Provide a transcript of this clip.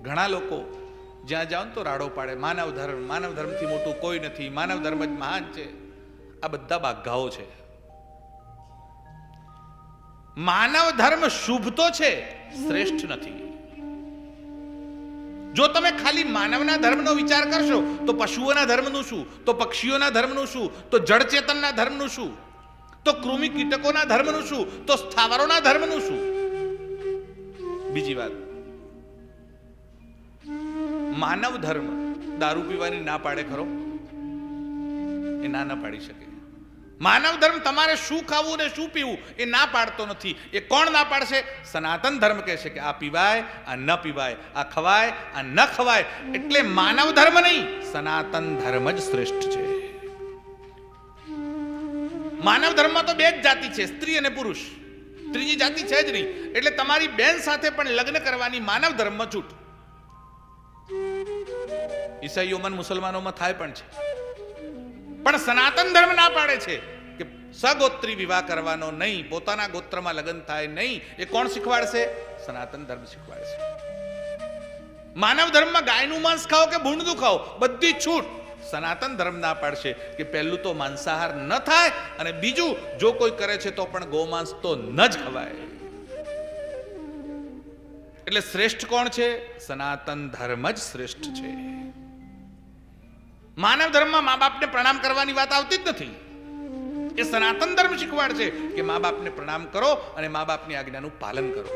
ઘણા લોકો જ્યાં જાઓ તો રાડો પાડે. માનવ ધર્મ, માનવ ધર્મથી મોટું કોઈ નથી. માનવ ધર્મ જ મહાન છે. આ બધા બાઘાઓ છે. માનવ ધર્મ શુભ તો છે, શ્રેષ્ઠ નથી. જો તમે ખાલી માનવના ધર્મનો વિચાર કરશો, તો પશુઓના ધર્મનું શું? તો પક્ષીઓના ધર્મનું શું? તો જળચેતનના ધર્મનું શું? તો કૃમિ કીટકોના ધર્મનું શું? તો સ્થાવરોના ધર્મનું શું? બીજી વાત. માનવ ધર્મ દારૂ પીવાની ના પાડે ખરો? એ ના ના પાડી શકે. માનવ ધર્મ તમારે શું ખાવું ને શું પીવું એ ના પાડતો નથી. એ કોણ ના પાડશે? સનાતન ધર્મ કહે છે કે આ પીવાય, આ ન પીવાય, આ ખવાય, આ ન ખવાય. એટલે માનવ ધર્મ નહીં, સનાતન ધર્મ જ શ્રેષ્ઠ છે. માનવ ધર્મમાં તો બે જ જાતિ છે, સ્ત્રી અને પુરુષ. ત્રીજી જાતિ છે જ નહીં. એટલે તમારી બેન સાથે પણ લગ્ન કરવાની માનવ ધર્મમાં છૂટ. ઈસાઈઓમાં મુસલમાનોમાં થાય પણ છે. પણ સનાતન ધર્મ ના પાડે છે કે સગોત્રી વિવાહ કરવાનો નહીં, પોતાના ગોત્રમાં લગ્ન થાય નહીં. એ કોણ શીખવાડશે? સનાતન ધર્મ શીખવાડશે. માનવ ધર્મમાં ગાયનું માંસ ખાઓ કે ભૂંડનું ખાઓ, બધી છૂટ. સનાતન ધર્મ ના પાડશે કે પહેલું તો માંસાહાર ન થાય અને બીજું જો કોઈ કરે છે તો પણ ગોમાંસ તો ન જ ખવાય. એટલે શ્રેષ્ઠ કોણ છે? સનાતન ધર્મ જ શ્રેષ્ઠ છે. માનવ ધર્મમાં મા બાપને પ્રણામ કરવાની વાત આવતી જ નથી. એ સનાતન ધર્મ શીખવાડશે કે મા બાપને પ્રણામ કરો અને મા બાપની આજ્ઞાનું પાલન કરો.